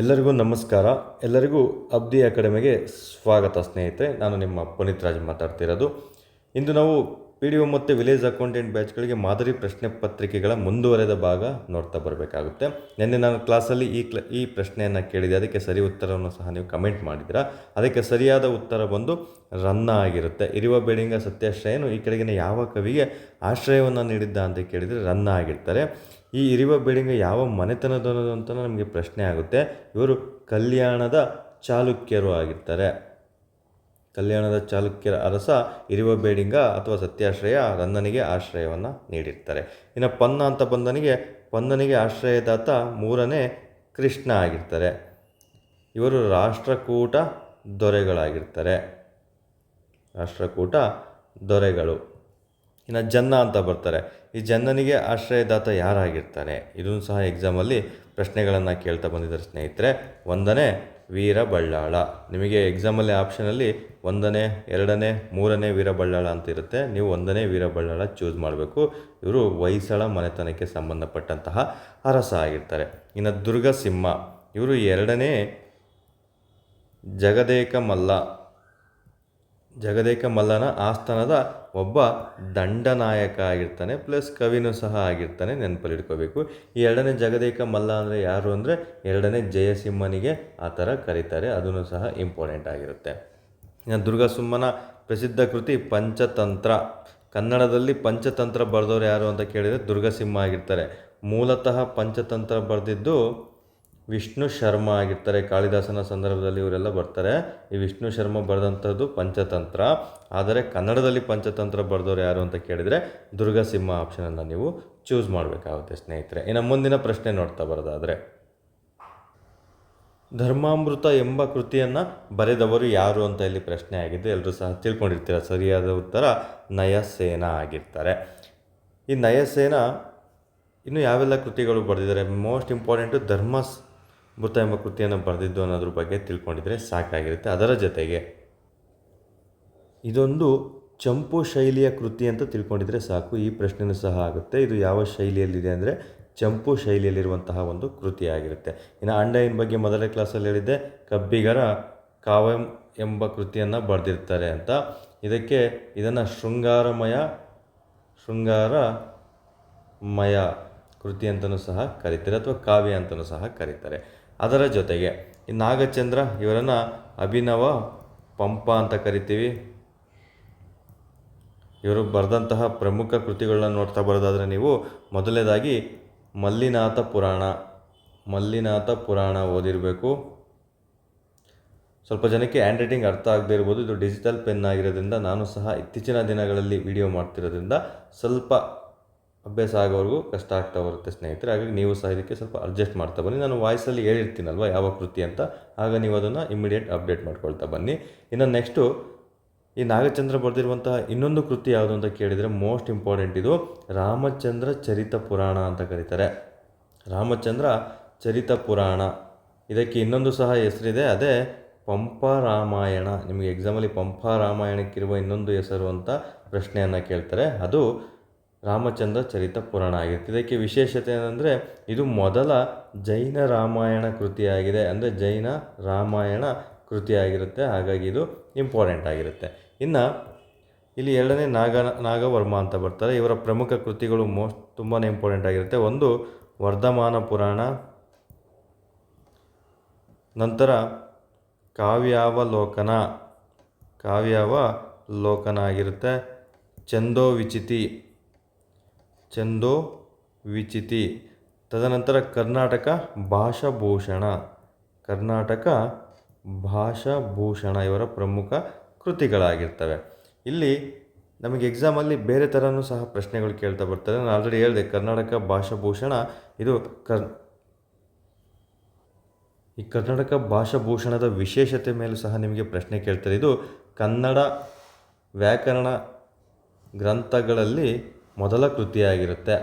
ಎಲ್ಲರಿಗೂ ನಮಸ್ಕಾರ. ಎಲ್ಲರಿಗೂ ಅಬ್ದಿ ಅಕಾಡೆಮಿಗೆ ಸ್ವಾಗತ ಸ್ನೇಹಿತರೆ. ನಾನು ನಿಮ್ಮ ಪುನೀತ್ ರಾಜ್ ಮಾತಾಡ್ತಿರೋದು. ಇಂದು ನಾವು ಪಿ ಡಿ ಒ ಮತ್ತು ವಿಲೇಜ್ ಅಕೌಂಟೆಂಟ್ ಬ್ಯಾಚ್ಗಳಿಗೆ ಮಾದರಿ ಪ್ರಶ್ನೆ ಪತ್ರಿಕೆಗಳ ಮುಂದುವರೆದ ಭಾಗ ನೋಡ್ತಾ ಬರಬೇಕಾಗುತ್ತೆ. ನಿನ್ನೆ ನಾನು ಕ್ಲಾಸಲ್ಲಿ ಈ ಕ್ಲ, ಈ ಪ್ರಶ್ನೆಯನ್ನು ಕೇಳಿದೆ. ಅದಕ್ಕೆ ಸರಿ ಉತ್ತರವನ್ನು ಸಹ ನೀವು ಕಮೆಂಟ್ ಮಾಡಿದ್ದೀರಾ? ಅದಕ್ಕೆ ಸರಿಯಾದ ಉತ್ತರ ಬಂದು ರನ್ನ ಆಗಿರುತ್ತೆ. ಇರುವ ಬೇಡಿಂಗ ಸತ್ಯಾಶ್ರಯನು ಈ ಕೆಳಗಿನ ಯಾವ ಕವಿಗೆ ಆಶ್ರಯವನ್ನು ನೀಡಿದ್ದ ಅಂತ ಕೇಳಿದರೆ ರನ್ನ ಆಗಿರ್ತಾರೆ. ಈ ಇರಿವ ಬೇಡಿಂಗ ಯಾವ ಮನೆತನದವರು ಅಂತ ನಮಗೆ ಪ್ರಶ್ನೆ ಆಗುತ್ತೆ. ಇವರು ಕಲ್ಯಾಣದ ಚಾಲುಕ್ಯರು ಆಗಿರ್ತಾರೆ. ಕಲ್ಯಾಣದ ಚಾಲುಕ್ಯರ ಅರಸ ಇರಿವ ಬೇಡಿಂಗ ಅಥವಾ ಸತ್ಯಾಶ್ರಯ ರನ್ನನಿಗೆ ಆಶ್ರಯವನ್ನು ನೀಡಿರ್ತಾರೆ. ಇನ್ನು ಪನ್ನ ಅಂತ ಬಂದನಿಗೆ ಪನ್ನನಿಗೆ ಆಶ್ರಯದಾತ ಮೂರನೇ ಕೃಷ್ಣ ಆಗಿರ್ತಾರೆ. ಇವರು ರಾಷ್ಟ್ರಕೂಟ ದೊರೆಗಳಾಗಿರ್ತಾರೆ. ರಾಷ್ಟ್ರಕೂಟ ದೊರೆಗಳು. ಇನ್ನು ಜನ್ನ ಅಂತ ಬರ್ತಾರೆ. ಈ ಜನ್ನನಿಗೆ ಆಶ್ರಯದಾತ ಯಾರಾಗಿರ್ತಾನೆ ಇದನ್ನು ಸಹ ಎಕ್ಸಾಮಲ್ಲಿ ಪ್ರಶ್ನೆಗಳನ್ನು ಕೇಳ್ತಾ ಬಂದಿದ್ದಾರೆ ಸ್ನೇಹಿತರೆ. ಒಂದನೇ ವೀರಬಳ್ಳಾಳ ನಿಮಗೆ ಎಕ್ಸಾಮಲ್ಲಿ ಆಪ್ಷನಲ್ಲಿ ಒಂದನೇ, ಎರಡನೇ, ಮೂರನೇ ವೀರಬಳ್ಳಾಳ ಅಂತ ಇರುತ್ತೆ. ನೀವು ಒಂದನೇ ವೀರಬಳ್ಳಾಳ ಚೂಸ್ ಮಾಡಬೇಕು. ಇವರು ಹೊಯ್ಸಳ ಮನೆತನಕ್ಕೆ ಸಂಬಂಧಪಟ್ಟಂತಹ ಅರಸ ಆಗಿರ್ತಾರೆ. ಇನ್ನು ದುರ್ಗಸಿಂಹ. ಇವರು ಎರಡನೇ ಜಗದೇಕ ಮಲ್ಲ ಜಗದೇಕ ಮಲ್ಲನ ಆಸ್ಥಾನದ ಒಬ್ಬ ದಂಡನಾಯಕ ಆಗಿರ್ತಾನೆ ಪ್ಲಸ್ ಕವಿನೂ ಸಹ ಆಗಿರ್ತಾನೆ ನೆನಪಲ್ಲಿ ಇಟ್ಕೋಬೇಕು ಈ ಎರಡನೇ ಜಗದೇಕ ಮಲ್ಲ ಅಂದರೆ ಯಾರು ಅಂದರೆ ಎರಡನೇ ಜಯಸಿಂಹನಿಗೆ ಆ ಥರ ಕರೀತಾರೆ ಅದನ್ನು ಸಹ ಇಂಪಾರ್ಟೆಂಟ್ ಆಗಿರುತ್ತೆ. ದುರ್ಗಸಿಂಹನ ಪ್ರಸಿದ್ಧ ಕೃತಿ ಪಂಚತಂತ್ರ. ಕನ್ನಡದಲ್ಲಿ ಪಂಚತಂತ್ರ ಬರೆದವರು ಯಾರು ಅಂತ ಕೇಳಿದರೆ ದುರ್ಗಸಿಂಹ ಆಗಿರ್ತಾರೆ. ಮೂಲತಃ ಪಂಚತಂತ್ರ ಬರೆದಿದ್ದು ವಿಷ್ಣು ಶರ್ಮ ಆಗಿರ್ತಾರೆ. ಕಾಳಿದಾಸನ ಸಂದರ್ಭದಲ್ಲಿ ಇವರೆಲ್ಲ ಬರ್ತಾರೆ. ಈ ವಿಷ್ಣು ಶರ್ಮ ಬರೆದಂಥದ್ದು ಪಂಚತಂತ್ರ. ಆದರೆ ಕನ್ನಡದಲ್ಲಿ ಪಂಚತಂತ್ರ ಬರೆದವರು ಯಾರು ಅಂತ ಕೇಳಿದರೆ ದುರ್ಗಸಿಂಹ ಆಪ್ಷನನ್ನು ನೀವು ಚೂಸ್ ಮಾಡಬೇಕಾಗುತ್ತೆ ಸ್ನೇಹಿತರೆ. ಇನ್ನು ಮುಂದಿನ ಪ್ರಶ್ನೆ ನೋಡ್ತಾ ಬರೋದಾದರೆ, ಧರ್ಮಾಮೃತ ಎಂಬ ಕೃತಿಯನ್ನು ಬರೆದವರು ಯಾರು ಅಂತ ಇಲ್ಲಿ ಪ್ರಶ್ನೆ ಆಗಿದೆ ಎಲ್ಲರೂ ಸಹ ತಿಳ್ಕೊಂಡಿರ್ತೀರ? ಸರಿಯಾದ ಉತ್ತರ ನಯಸೇನ ಆಗಿರ್ತಾರೆ. ಈ ನಯಸೇನ ಇನ್ನು ಯಾವೆಲ್ಲ ಕೃತಿಗಳು ಬರೆದಿದ್ದಾರೆ? ಮೋಸ್ಟ್ ಇಂಪಾರ್ಟೆಂಟು ಧರ್ಮ ಮೃತ ಎಂಬ ಕೃತಿಯನ್ನು ಬರೆದಿದ್ದು ಅನ್ನೋದ್ರ ಬಗ್ಗೆ ತಿಳ್ಕೊಂಡಿದ್ರೆ ಸಾಕಾಗಿರುತ್ತೆ. ಅದರ ಜೊತೆಗೆ ಇದೊಂದು ಚಂಪು ಶೈಲಿಯ ಕೃತಿ ಅಂತ ತಿಳ್ಕೊಂಡಿದ್ರೆ ಸಾಕು. ಈ ಪ್ರಶ್ನೆನೂ ಸಹ ಆಗುತ್ತೆ. ಇದು ಯಾವ ಶೈಲಿಯಲ್ಲಿದೆ ಅಂದರೆ ಚಂಪು ಶೈಲಿಯಲ್ಲಿರುವಂತಹ ಒಂದು ಕೃತಿಯಾಗಿರುತ್ತೆ. ಇನ್ನು ಅಂಡೈನ್ ಬಗ್ಗೆ ಮೊದಲನೇ ಕ್ಲಾಸಲ್ಲಿ ಹೇಳಿದ್ದೆ, ಕಬ್ಬಿಗರ ಕಾವ್ಯಂ ಎಂಬ ಕೃತಿಯನ್ನು ಬರೆದಿರ್ತಾರೆ ಅಂತ. ಇದಕ್ಕೆ ಇದನ್ನು ಶೃಂಗಾರಮಯ ಶೃಂಗಾರಮಯ ಕೃತಿ ಅಂತಲೂ ಸಹ ಕರೀತಾರೆ, ಅಥವಾ ಕಾವ್ಯ ಅಂತಲೂ ಸಹ ಕರೀತಾರೆ. ಅದರ ಜೊತೆಗೆ ಈ ನಾಗಚಂದ್ರ ಇವರನ್ನು ಅಭಿನವ ಪಂಪ ಅಂತ ಕರಿತೀವಿ. ಇವರು ಬರೆದಂತಹ ಪ್ರಮುಖ ಕೃತಿಗಳನ್ನ ನೋಡ್ತಾ ಬರೋದಾದರೆ ನೀವು ಮೊದಲನೇದಾಗಿ ಮಲ್ಲಿನಾಥ ಪುರಾಣ ಮಲ್ಲಿನಾಥ ಪುರಾಣ ಓದಿರಬೇಕು. ಸ್ವಲ್ಪ ಜನಕ್ಕೆ ಹ್ಯಾಂಡ್ ರೈಟಿಂಗ್ ಅರ್ಥ ಆಗದೇ ಇರ್ಬೋದು, ಇದು ಡಿಜಿಟಲ್ ಪೆನ್ ಆಗಿರೋದ್ರಿಂದ ನಾನು ಸಹ ಇತ್ತೀಚಿನ ದಿನಗಳಲ್ಲಿ ವಿಡಿಯೋ ಮಾಡ್ತಿರೋದ್ರಿಂದ ಸ್ವಲ್ಪ ಅಭ್ಯಾಸ ಆಗೋವರೆಗೂ ಕಷ್ಟ ಆಗ್ತಾ ಬರುತ್ತೆ, ಸ್ನೇಹಿತರೆ. ಹಾಗಾಗಿ ನೀವು ಸಹ ಇದಕ್ಕೆ ಸ್ವಲ್ಪ ಅಡ್ಜಸ್ಟ್ ಮಾಡ್ತಾ ಬನ್ನಿ. ನಾನು ವಾಯ್ಸಲ್ಲಿ ಹೇಳಿರ್ತೀನಲ್ವ ಯಾವ ಕೃತಿ ಅಂತ? ಆಗ ನೀವು ಅದನ್ನು ಇಮಿಡಿಯೇಟ್ ಅಪ್ಡೇಟ್ ಮಾಡ್ಕೊಳ್ತಾ ಬನ್ನಿ. ಇನ್ನು ನೆಕ್ಸ್ಟು ಈ ನಾಗಚಂದ್ರ ಬರೆದಿರುವಂತಹ ಇನ್ನೊಂದು ಕೃತಿ ಯಾವುದು ಅಂತ ಕೇಳಿದರೆ ಮೋಸ್ಟ್ ಇಂಪಾರ್ಟೆಂಟ್ ಇದು ರಾಮಚಂದ್ರ ಚರಿತ ಪುರಾಣ ಅಂತ ಕರೀತಾರೆ. ರಾಮಚಂದ್ರ ಚರಿತ ಪುರಾಣ. ಇದಕ್ಕೆ ಇನ್ನೊಂದು ಸಹ ಹೆಸರಿದೆ. ಅದೇ ಪಂಪ ರಾಮಾಯಣ. ನಿಮಗೆ ಎಕ್ಸಾಮಲ್ಲಿ ಪಂಪ ರಾಮಾಯಣಕ್ಕಿರುವ ಇನ್ನೊಂದು ಹೆಸರು ಅಂತ ಪ್ರಶ್ನೆಯನ್ನು ಕೇಳ್ತಾರೆ. ಅದು ರಾಮಚಂದ್ರ ಚರಿತ ಪುರಾಣ ಆಗಿರುತ್ತೆ. ಇದಕ್ಕೆ ವಿಶೇಷತೆ ಏನಂದರೆ, ಇದು ಮೊದಲ ಜೈನ ರಾಮಾಯಣ ಕೃತಿಯಾಗಿದೆ ಅಂದರೆ ಜೈನ ರಾಮಾಯಣ ಕೃತಿಯಾಗಿರುತ್ತೆ. ಹಾಗಾಗಿ ಇದು ಇಂಪಾರ್ಟೆಂಟ್ ಆಗಿರುತ್ತೆ. ಇನ್ನು ಇಲ್ಲಿ ಎರಡನೇ ನಾಗ, ನಾಗವರ್ಮ ಅಂತ ಬರ್ತಾರೆ. ಇವರ ಪ್ರಮುಖ ಕೃತಿಗಳು ಮೋಸ್ಟ್ ತುಂಬಾ ಇಂಪಾರ್ಟೆಂಟ್ ಆಗಿರುತ್ತೆ. ಒಂದು ವರ್ಧಮಾನ ಪುರಾಣ, ನಂತರ ಕಾವ್ಯಾವಲೋಕನ ಕಾವ್ಯಾವಲೋಕನ ಆಗಿರುತ್ತೆ. ಚಂದೋ ಚಂದೋ ವಿಚಿತಿ. ತದನಂತರ ಕರ್ನಾಟಕ ಭಾಷಾಭೂಷಣ. ಕರ್ನಾಟಕ ಭಾಷಾಭೂಷಣ ಇವರ ಪ್ರಮುಖ ಕೃತಿಗಳಾಗಿರ್ತವೆ. ಇಲ್ಲಿ ನಮಗೆ ಎಕ್ಸಾಮಲ್ಲಿ ಬೇರೆ ಥರನೂ ಸಹ ಪ್ರಶ್ನೆಗಳು ಕೇಳ್ತಾ ಬರ್ತಾರೆ ನಾನು ಆಲ್ರೆಡಿ ಹೇಳಿದೆ, ಕರ್ನಾಟಕ ಭಾಷಾಭೂಷಣ, ಇದು ಕರ್, ಈ ಕರ್ನಾಟಕ ಭಾಷಾಭೂಷಣದ ವಿಶೇಷತೆ ಮೇಲೂ ಸಹ ನಿಮಗೆ ಪ್ರಶ್ನೆ ಕೇಳ್ತಾರೆ. ಇದು ಕನ್ನಡ ವ್ಯಾಕರಣ ಗ್ರಂಥಗಳಲ್ಲಿ ಮೊದಲ ಕೃತಿಯಾಗಿರುತ್ತೆ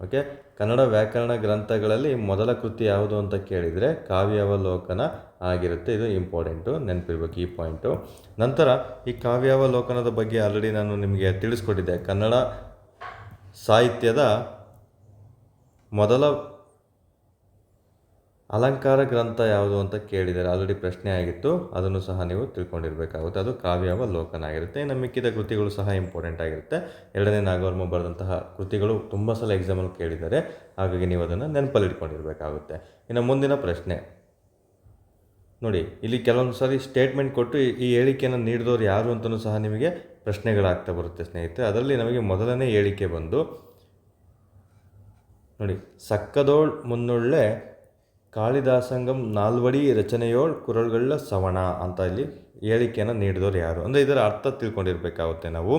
ಓಕೆ ಕನ್ನಡ ವ್ಯಾಕರಣ ಗ್ರಂಥಗಳಲ್ಲಿ ಮೊದಲ ಕೃತಿ ಯಾವುದು ಅಂತ ಕೇಳಿದರೆ ಕಾವ್ಯಾವಲೋಕನ ಆಗಿರುತ್ತೆ. ಇದು ಇಂಪಾರ್ಟೆಂಟು ನೆನಪಿರ್ಬೇಕು ಈ ಪಾಯಿಂಟು ನಂತರ ಈ ಕಾವ್ಯಾವಲೋಕನದ ಬಗ್ಗೆ ಆಲ್ರೆಡಿ ನಾನು ನಿಮಗೆ ತಿಳಿಸ್ಕೊಟ್ಟಿದ್ದೆ. ಕನ್ನಡ ಸಾಹಿತ್ಯದ ಮೊದಲ ಅಲಂಕಾರ ಗ್ರಂಥ ಯಾವುದು ಅಂತ ಕೇಳಿದ್ದಾರೆ ಆಲ್ರೆಡಿ ಪ್ರಶ್ನೆ ಆಗಿತ್ತು. ಅದನ್ನು ಸಹ ನೀವು ತಿಳ್ಕೊಂಡಿರಬೇಕಾಗುತ್ತೆ. ಅದು ಕಾವ್ಯಾವಲೋಕನ ಆಗಿರುತ್ತೆ ಇನ್ನು ಮಿಕ್ಕಿದ ಕೃತಿಗಳು ಸಹ ಇಂಪಾರ್ಟೆಂಟ್ ಆಗಿರುತ್ತೆ. ಎರಡನೇ ನಾಗವರ್ಮ ಬರೆದಂತಹ ಕೃತಿಗಳು ತುಂಬ ಸಲ ಎಕ್ಸಾಮಲ್ಲಿ ಕೇಳಿದ್ದಾರೆ ಹಾಗಾಗಿ ನೀವು ಅದನ್ನು ನೆನಪಲ್ಲಿ ಇಟ್ಕೊಂಡಿರಬೇಕಾಗುತ್ತೆ ಇನ್ನು ಮುಂದಿನ ಪ್ರಶ್ನೆ. ನೋಡಿ, ಇಲ್ಲಿ ಕೆಲವೊಂದು ಸಾರಿ ಸ್ಟೇಟ್ಮೆಂಟ್ ಕೊಟ್ಟು ಈ- ಈ ಹೇಳಿಕೆಯನ್ನು ನೀಡಿದವರು ಯಾರು ಅಂತಲೂ ಸಹ ನಿಮಗೆ ಪ್ರಶ್ನೆಗಳಾಗ್ತಾ ಬರುತ್ತೆ ಸ್ನೇಹಿತರೆ. ಅದರಲ್ಲಿ ನಮಗೆ ಮೊದಲನೇ ಹೇಳಿಕೆ ಬಂದು, ನೋಡಿ, ಸಕ್ಕದೋಳ್ ಮುನ್ನುಳ್ಳೆ ಕಾಳಿದಾಸಂಗಂ ನಾಲ್ವಡಿ ರಚನೆಯೋಳ್ ಕುರಳ್ಗಳ ಸವಣ ಅಂತ ಇಲ್ಲಿ ಹೇಳಿಕೆಯನ್ನು ನೀಡಿದವರು ಯಾರು? ಅಂದರೆ ಇದರ ಅರ್ಥ ತಿಳ್ಕೊಂಡಿರಬೇಕಾಗುತ್ತೆ ನಾವು.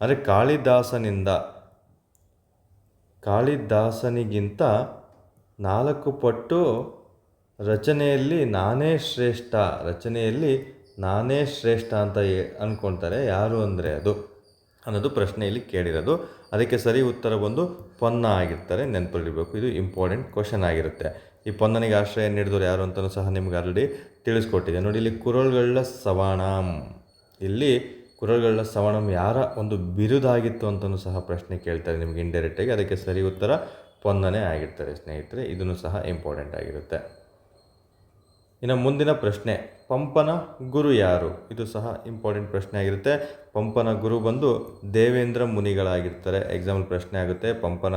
ಅಂದರೆ ಕಾಳಿದಾಸನಿಂದ, ಕಾಳಿದಾಸನಿಗಿಂತ ನಾಲ್ಕು ಪಟ್ಟು ರಚನೆಯಲ್ಲಿ ನಾನೇ ಶ್ರೇಷ್ಠ, ರಚನೆಯಲ್ಲಿ ನಾನೇ ಶ್ರೇಷ್ಠ ಅಂತ ಅಂದ್ಕೊಳ್ತಾರೆ ಯಾರು ಅಂದರೆ ಅದು? ಅನ್ನೋದು ಪ್ರಶ್ನೆಯಲ್ಲಿ ಕೇಳಿರೋದು. ಅದಕ್ಕೆ ಸರಿ ಉತ್ತರ ಬಂದು ಪೊನ್ನ ಆಗಿರ್ತಾರೆ ನೆನಪಲ್ಲಿರಬೇಕು ಇದು ಇಂಪಾರ್ಟೆಂಟ್ ಕ್ವಶನ್ ಆಗಿರುತ್ತೆ. ಈ ಪೊನ್ನನಿಗೆ ಆಶ್ರಯ ನೀಡಿದವರು ಯಾರು ಅಂತಲೂ ಸಹ ನಿಮ್ಗೆ ಆಲ್ರೆಡಿ ತಿಳಿಸ್ಕೊಟ್ಟಿದೆ. ನೋಡಿ, ಇಲ್ಲಿ ಕುರಳ್ಗಳ ಸವಣಂ. ಇಲ್ಲಿ ಕುರಳ್ಗಳ ಸವಣಂ ಯಾರ ಒಂದು ಬಿರುದಾಗಿತ್ತು ಅಂತಲೂ ಸಹ ಪ್ರಶ್ನೆ ಕೇಳ್ತಾರೆ ನಿಮಗೆ ಇಂಡೈರೆಕ್ಟಾಗಿ ಅದಕ್ಕೆ ಸರಿ ಉತ್ತರ ಪೊಂದನೆ ಆಗಿರ್ತಾರೆ ಸ್ನೇಹಿತರೆ. ಇದನ್ನು ಸಹ ಇಂಪಾರ್ಟೆಂಟ್ ಆಗಿರುತ್ತೆ. ಇನ್ನು ಮುಂದಿನ ಪ್ರಶ್ನೆ, ಪಂಪನ ಗುರು ಯಾರು? ಇದು ಸಹ ಇಂಪಾರ್ಟೆಂಟ್ ಪ್ರಶ್ನೆ ಆಗಿರುತ್ತೆ. ಪಂಪನ ಗುರು ಬಂದು ದೇವೇಂದ್ರ ಮುನಿಗಳಾಗಿರ್ತಾರೆ. ಎಕ್ಸಾಂಪಲ್ ಪ್ರಶ್ನೆ ಆಗುತ್ತೆ. ಪಂಪನ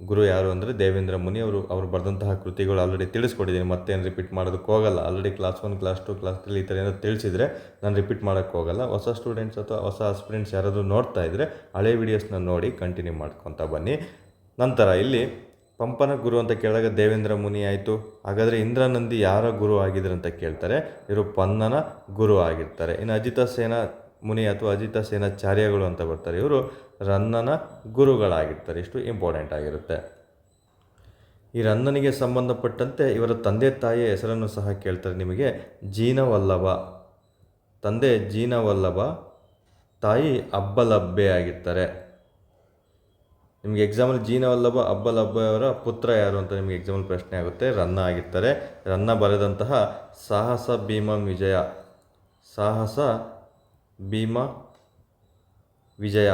ಗುರು ಯಾರು ಅಂದರೆ ದೇವೇಂದ್ರ ಮುನಿ ಅವರು ಅವರು ಬರೆದಂತಹ ಕೃತಿಗಳು ಆಲ್ರೆಡಿ ತಿಳಿಸ್ಕೊಟ್ಟಿದ್ದೀನಿ. ಮತ್ತೇನು ರಿಪೀಟ್ ಮಾಡೋದಕ್ಕೆ ಹೋಗಲ್ಲ. Already class one class two class three ಈ ಥರ ಏನೋ ತಿಳಿಸಿದರೆ ನಾನು ರಿಪೀಟ್ ಮಾಡೋಕ್ಕೆ ಹೋಗಲ್ಲ. ಹೊಸ ಸ್ಟೂಡೆಂಟ್ಸ್ ಅಥವಾ ಹೊಸ ಆಸ್ಪಿರೆಂಟ್ಸ್ ಯಾರಾದರೂ ನೋಡ್ತಾ ಇದ್ದರೆ ಹಳೆ ವೀಡಿಯೋಸ್ನ ನೋಡಿ ಕಂಟಿನ್ಯೂ ಮಾಡ್ಕೊತಾ ಬನ್ನಿ. ನಂತರ ಇಲ್ಲಿ ಪಂಪನ ಗುರು ಅಂತ ಕೇಳಿದಾಗ ದೇವೇಂದ್ರ ಮುನಿ ಆಯಿತು. ಹಾಗಾದರೆ ಇಂದ್ರನಂದಿ ಯಾರ ಗುರು ಆಗಿದ್ರು ಅಂತ ಕೇಳ್ತಾರೆ. ಇವರು ಪನ್ನನ ಗುರು ಆಗಿರ್ತಾರೆ. ಇನ್ನು ಅಜಿತ ಸೇನಾ ಮುನಿ ಅಥವಾ ಅಜಿತ ಸೇನಾಚಾರ್ಯಗಳು ಅಂತ ಬರ್ತಾರೆ. ಇವರು ರನ್ನನ ಗುರುಗಳಾಗಿರ್ತಾರೆ. ಇಷ್ಟು ಇಂಪಾರ್ಟೆಂಟ್ ಆಗಿರುತ್ತೆ. ಈ ರನ್ನನಿಗೆ ಸಂಬಂಧಪಟ್ಟಂತೆ ಇವರ ತಂದೆ ತಾಯಿಯ ಹೆಸರನ್ನು ಸಹ ಕೇಳ್ತಾರೆ ನಿಮಗೆ. ಜೀನವಲ್ಲಭ. ತಂದೆ ಜೀನವಲ್ಲಭ, ತಾಯಿ ಅಬ್ಬಲಬ್ಬೆ ಆಗಿರ್ತಾರೆ. ನಿಮಗೆ ಎಕ್ಸಾಮಲ್ಲಿ ಜೀನವಲ್ಲಭ, ಅಬ್ಬಲಬ್ಬೆಯವರ ಪುತ್ರ ಯಾರು ಅಂತ ನಿಮಗೆ ಎಕ್ಸಾಮಲ್ ಪ್ರಶ್ನೆ ಆಗುತ್ತೆ. ರನ್ನ ಆಗಿರ್ತಾರೆ. ರನ್ನ ಬರೆದಂತಹ ಸಾಹಸ ಭೀಮಂ ವಿಜಯ. ಸಾಹಸ ಭೀಮ, ವಿಜಯ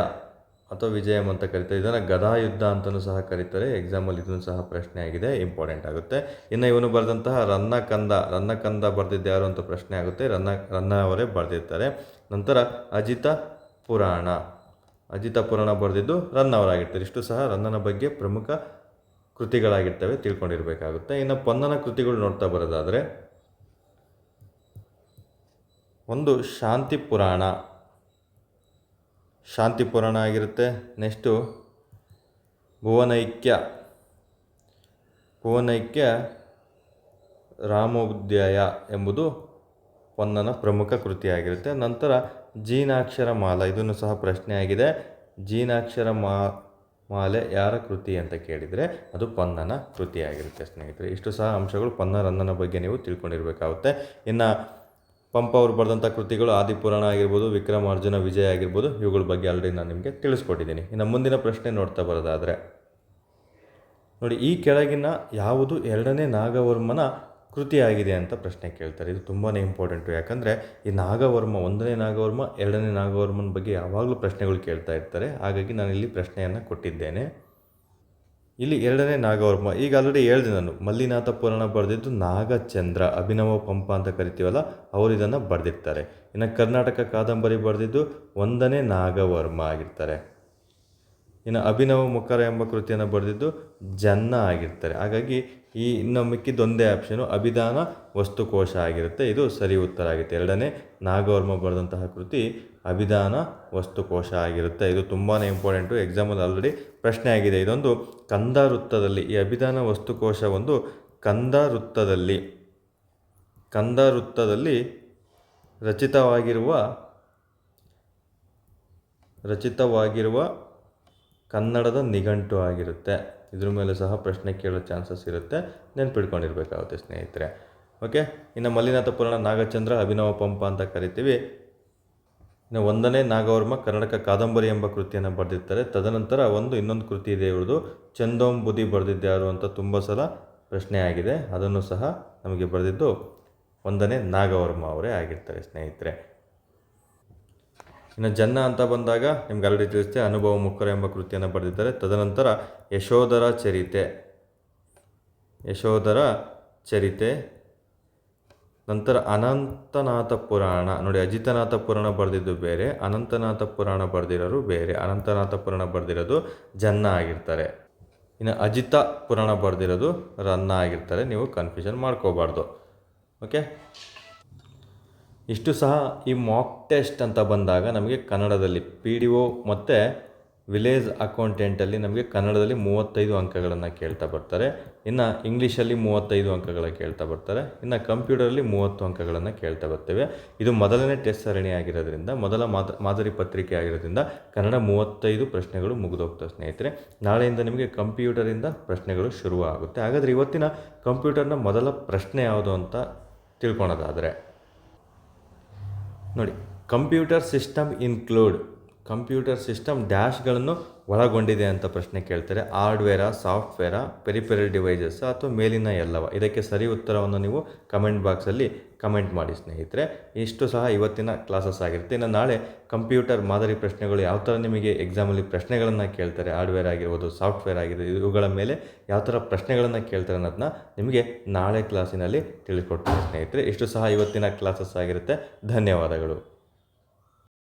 ಅಥವಾ ವಿಜಯಂ ಅಂತ ಕರೀತಾರೆ. ಇದನ್ನು ಗದಾ ಯುದ್ಧ ಅಂತಲೂ ಸಹ ಕರೀತಾರೆ. ಎಕ್ಸಾಮಲ್ಲಿ ಇದನ್ನು ಸಹ ಪ್ರಶ್ನೆ ಆಗಿದೆ. ಇಂಪಾರ್ಟೆಂಟ್ ಆಗುತ್ತೆ. ಇನ್ನು ಇವನು ಬರೆದಂತಹ ರನ್ನ ಕಂದ ರನ್ನ ಕಂದ ಬರೆದಿದ್ದು ಯಾರು ಅಂತ ಪ್ರಶ್ನೆ ಆಗುತ್ತೆ. ರನ್ನ ರನ್ನ ಅವರೇ ಬರೆದಿರ್ತಾರೆ. ನಂತರ ಅಜಿತ ಪುರಾಣ. ಅಜಿತ ಪುರಾಣ ಬರೆದಿದ್ದು ರನ್ ಅವರಾಗಿರ್ತಾರೆ ಇಷ್ಟು ಸಹ ರನ್ನನ ಬಗ್ಗೆ ಪ್ರಮುಖ ಕೃತಿಗಳಾಗಿರ್ತವೆ ತಿಳ್ಕೊಂಡಿರಬೇಕಾಗುತ್ತೆ. ಇನ್ನು ಪೊನ್ನನ ಕೃತಿಗಳು ನೋಡ್ತಾ ಬರೋದಾದರೆ ಒಂದು ಶಾಂತಿ ಪುರಾಣ. ಶಾಂತಿ ಪುರಾಣ ಆಗಿರುತ್ತೆ. ನೆಕ್ಸ್ಟು ಭುವನೈಕ್ಯ. ಭುವನೈಕ್ಯ ರಾಮೋದ್ಯಾಯ ಎಂಬುದು ಪೊನ್ನನ ಪ್ರಮುಖ ಕೃತಿಯಾಗಿರುತ್ತೆ. ನಂತರ ಜೀನಾಕ್ಷರ ಮಾಲ, ಇದನ್ನು ಸಹ ಪ್ರಶ್ನೆಯಾಗಿದೆ ಜೀನಾಕ್ಷರ ಮಾ, ಮಾಲೆ ಯಾರ ಕೃತಿ ಅಂತ ಕೇಳಿದರೆ ಅದು ಪೊನ್ನನ ಕೃತಿಯಾಗಿರುತ್ತೆ ಸ್ನೇಹಿತರೆ. ಇಷ್ಟು ಸಹ ಅಂಶಗಳು ಪೊನ್ನ ರನ್ನನ ಬಗ್ಗೆ ನೀವು ತಿಳ್ಕೊಂಡಿರಬೇಕಾಗುತ್ತೆ. ಇನ್ನು ಪಂಪ ಅವರು ಬರೆದಂಥ ಕೃತಿಗಳು ಆದಿಪುರಾಣ ಆಗಿರ್ಬೋದು, ವಿಕ್ರಮಾರ್ಜುನ ವಿಜಯ ಆಗಿರ್ಬೋದು, ಇವುಗಳ ಬಗ್ಗೆ ಆಲ್ರೆಡಿ ನಾನು ನಿಮಗೆ ತಿಳಿಸ್ಕೊಟ್ಟಿದ್ದೀನಿ. ಇನ್ನು ಮುಂದಿನ ಪ್ರಶ್ನೆ ನೋಡ್ತಾ ಬರೋದಾದರೆ, ನೋಡಿ ಈ ಕೆಳಗಿನ ಯಾವುದು ಎರಡನೇ ನಾಗವರ್ಮನ ಕೃತಿಯಾಗಿದೆ ಅಂತ ಪ್ರಶ್ನೆ ಕೇಳ್ತಾರೆ. ಇದು ತುಂಬಾ ಇಂಪಾರ್ಟೆಂಟು ಯಾಕಂದರೆ ಈ ನಾಗವರ್ಮ, ಒಂದನೇ ನಾಗವರ್ಮ, ಎರಡನೇ ನಾಗವರ್ಮನ ಬಗ್ಗೆ ಯಾವಾಗಲೂ ಪ್ರಶ್ನೆಗಳು ಕೇಳ್ತಾ ಇರ್ತಾರೆ. ಹಾಗಾಗಿ ನಾನು ಇಲ್ಲಿ ಪ್ರಶ್ನೆಯನ್ನು ಕೊಟ್ಟಿದ್ದೇನೆ. ಇಲ್ಲಿ ಎರಡನೇ ನಾಗವರ್ಮ. ಈಗ ಆಲ್ರೆಡಿ ಹೇಳಿದೆ ನಾನು, ಮಲ್ಲಿನಾಥ ಪುರಾಣ ಬರೆದಿದ್ದು ನಾಗಚಂದ್ರ, ಅಭಿನವ ಪಂಪ ಅಂತ ಕರಿತೀವಲ್ಲ, ಅವರು ಇದನ್ನು ಬರೆದಿರ್ತಾರೆ. ಇನ್ನು ಕರ್ನಾಟಕ ಕಾದಂಬರಿ ಬರೆದಿದ್ದು ಒಂದನೇ ನಾಗವರ್ಮ ಆಗಿರ್ತಾರೆ. ಇನ್ನು ಅಭಿನವ ಮುಖರ ಎಂಬ ಕೃತಿಯನ್ನು ಬರೆದಿದ್ದು ಜನ್ನ ಆಗಿರ್ತಾರೆ. ಹಾಗಾಗಿ ಈ ಇನ್ನು ಮಿಕ್ಕಿದ್ದೊಂದೇ ಆಪ್ಷನು ಅಭಿದಾನ ವಸ್ತುಕೋಶ ಆಗಿರುತ್ತೆ. ಇದು ಸರಿ ಉತ್ತರ ಆಗುತ್ತೆ ಎರಡನೇ ನಾಗವರ್ಮ ಬರೆದಂತಹ ಕೃತಿ ಅಭಿದಾನ ವಸ್ತುಕೋಶ ಆಗಿರುತ್ತೆ. ಇದು ತುಂಬಾ ಇಂಪಾರ್ಟೆಂಟು ಎಕ್ಸಾಮಲ್ಲಿ ಆಲ್ರೆಡಿ ಪ್ರಶ್ನೆ ಆಗಿದೆ. ಇದೊಂದು ಕಂದ ವೃತ್ತದಲ್ಲಿ ಈ ಅಭಿದಾನ ವಸ್ತುಕೋಶ ಒಂದು ಕಂದ ವೃತ್ತದಲ್ಲಿ ಕಂದ ವೃತ್ತದಲ್ಲಿ ರಚಿತವಾಗಿರುವ ರಚಿತವಾಗಿರುವ ಕನ್ನಡದ ನಿಘಂಟು ಆಗಿರುತ್ತೆ. ಇದ್ರ ಮೇಲೆ ಸಹ ಪ್ರಶ್ನೆ ಕೇಳೋ ಚಾನ್ಸಸ್ ಇರುತ್ತೆ. ನೆನ್ಪಿಟ್ಕೊಂಡಿರ್ಬೇಕಾಗುತ್ತೆ, ಸ್ನೇಹಿತರೆ. ಓಕೆ? ಇನ್ನು ಮಲ್ಲಿನಾಥ ಪುರಾಣ ನಾಗಚಂದ್ರ, ಅಭಿನವ ಪಂಪ ಅಂತ ಕರಿತೀವಿ. ಇನ್ನು ಒಂದನೇ ನಾಗವರ್ಮ ಕರ್ನಾಟಕ ಕಾದಂಬರಿ ಎಂಬ ಕೃತಿಯನ್ನು ಬರೆದಿರ್ತಾರೆ. ತದನಂತರ ಒಂದು ಇನ್ನೊಂದು ಕೃತಿ ಇದೆ ಇವ್ರದ್ದು. ಚಂದೋಂಬುದಿ ಬರೆದಿದ್ದಾರು ಅಂತ ತುಂಬ ಸಲ ಪ್ರಶ್ನೆ ಆಗಿದೆ. ಅದನ್ನು ಸಹ ನಮಗೆ ಬರೆದಿದ್ದು ಒಂದನೇ ನಾಗವರ್ಮ ಅವರೇ ಆಗಿರ್ತಾರೆ, ಸ್ನೇಹಿತರೆ. ಇನ್ನು ಜನ್ನ ಅಂತ ಬಂದಾಗ ನಿಮ್ಗೆ ಆಲ್ರೆಡಿ ತಿಳಿಸ್ತೆ ಅನುಭವ ಮುಖರ ಎಂಬ ಕೃತಿಯನ್ನು ಬರೆದಿದ್ದಾರೆ. ತದನಂತರ ಯಶೋಧರ ಚರಿತೆ. ಯಶೋಧರ ಚರಿತೆ. ನಂತರ ಅನಂತನಾಥ ಪುರಾಣ. ನೋಡಿ, ಅಜಿತನಾಥ ಪುರಾಣ ಬರೆದಿದ್ದು ಬೇರೆ, ಅನಂತನಾಥ ಪುರಾಣ ಬರೆದಿರೋರು ಬೇರೆ, ಅನಂತನಾಥ ಪುರಾಣ ಬರೆದಿರೋದು ಜನ್ನ ಆಗಿರ್ತಾರೆ. ಇನ್ನು ಅಜಿತ ಪುರಾಣ ಬರೆದಿರೋದು ರನ್ನ ಆಗಿರ್ತಾರೆ. ನೀವು ಕನ್ಫ್ಯೂಷನ್ ಮಾಡ್ಕೋಬಾರ್ದು. ಓಕೆ ಇಷ್ಟು ಸಹ ಈ ಮಾಕ್ ಟೆಸ್ಟ್ ಅಂತ ಬಂದಾಗ ನಮಗೆ ಕನ್ನಡದಲ್ಲಿ ಪಿ ಡಿ ಒ ಮತ್ತು ವಿಲೇಜ್ ಅಕೌಂಟೆಂಟಲ್ಲಿ ನಮಗೆ ಕನ್ನಡದಲ್ಲಿ ಮೂವತ್ತೈದು ಅಂಕಗಳನ್ನು ಕೇಳ್ತಾ ಬರ್ತಾರೆ. ಇನ್ನು ಇಂಗ್ಲೀಷಲ್ಲಿ ಮೂವತ್ತೈದು ಅಂಕಗಳ ಕೇಳ್ತಾ ಬರ್ತಾರೆ. ಇನ್ನು ಕಂಪ್ಯೂಟರಲ್ಲಿ ಮೂವತ್ತು ಅಂಕಗಳನ್ನು ಕೇಳ್ತಾ ಬರ್ತೇವೆ. ಇದು ಮೊದಲನೇ ಟೆಸ್ಟ್ ಸರಣಿ ಆಗಿರೋದ್ರಿಂದ, ಮೊದಲ ಮಾದ, ಮಾದರಿ ಪತ್ರಿಕೆ ಆಗಿರೋದ್ರಿಂದ ಕನ್ನಡ ಮೂವತ್ತೈದು ಪ್ರಶ್ನೆಗಳು ಮುಗಿದೋಗ್ತವೆ ಸ್ನೇಹಿತರೆ. ನಾಳೆಯಿಂದ ನಿಮಗೆ ಕಂಪ್ಯೂಟರಿಂದ ಪ್ರಶ್ನೆಗಳು ಶುರುವಾಗುತ್ತೆ. ಹಾಗಾದರೆ ಇವತ್ತಿನ ಕಂಪ್ಯೂಟರ್ನ ಮೊದಲ ಪ್ರಶ್ನೆ ಯಾವುದು ಅಂತ ತಿಳ್ಕೊಳೋದಾದರೆ ನೋಡಿ computer system include computer system ಡ್ಯಾಶ್ಗಳನ್ನು ಒಳಗೊಂಡಿದೆ ಅಂತ ಪ್ರಶ್ನೆ ಕೇಳ್ತಾರೆ. ಹಾರ್ಡ್ವೇರಾ, ಸಾಫ್ಟ್ವೇರಾ, ಪೆರಿಪೆರಲ್ ಡಿವೈಸಸ್ ಅಥವಾ ಮೇಲಿನ ಎಲ್ಲವ? ಇದಕ್ಕೆ ಸರಿ ಉತ್ತರವನ್ನು ನೀವು ಕಮೆಂಟ್ ಬಾಕ್ಸಲ್ಲಿ ಕಮೆಂಟ್ ಮಾಡಿ ಸ್ನೇಹಿತರೆ. ಇಷ್ಟು ಸಹ ಇವತ್ತಿನ ಕ್ಲಾಸಸ್ ಆಗಿರುತ್ತೆ. ಇನ್ನು ನಾಳೆ ಕಂಪ್ಯೂಟರ್ ಮಾದರಿ ಪ್ರಶ್ನೆಗಳು ಯಾವ ಥರ ನಿಮಗೆ ಎಕ್ಸಾಮಲ್ಲಿ ಪ್ರಶ್ನೆಗಳನ್ನು ಕೇಳ್ತಾರೆ? ಹಾರ್ಡ್ವೇರ್ ಆಗಿರ್ಬೋದು, ಸಾಫ್ಟ್ವೇರ್ ಆಗಿರ್ಬೋದು, ಇವುಗಳ ಮೇಲೆ ಯಾವ ಥರ ಪ್ರಶ್ನೆಗಳನ್ನು ಕೇಳ್ತಾರೆ ಅನ್ನೋದನ್ನ ನಿಮಗೆ ನಾಳೆ ಕ್ಲಾಸಿನಲ್ಲಿ ತಿಳಿಕೊಡ್ತೀನಿ ಸ್ನೇಹಿತರೆ. ಇಷ್ಟು ಸಹ ಇವತ್ತಿನ ಕ್ಲಾಸಸ್ ಆಗಿರುತ್ತೆ. ಧನ್ಯವಾದಗಳು.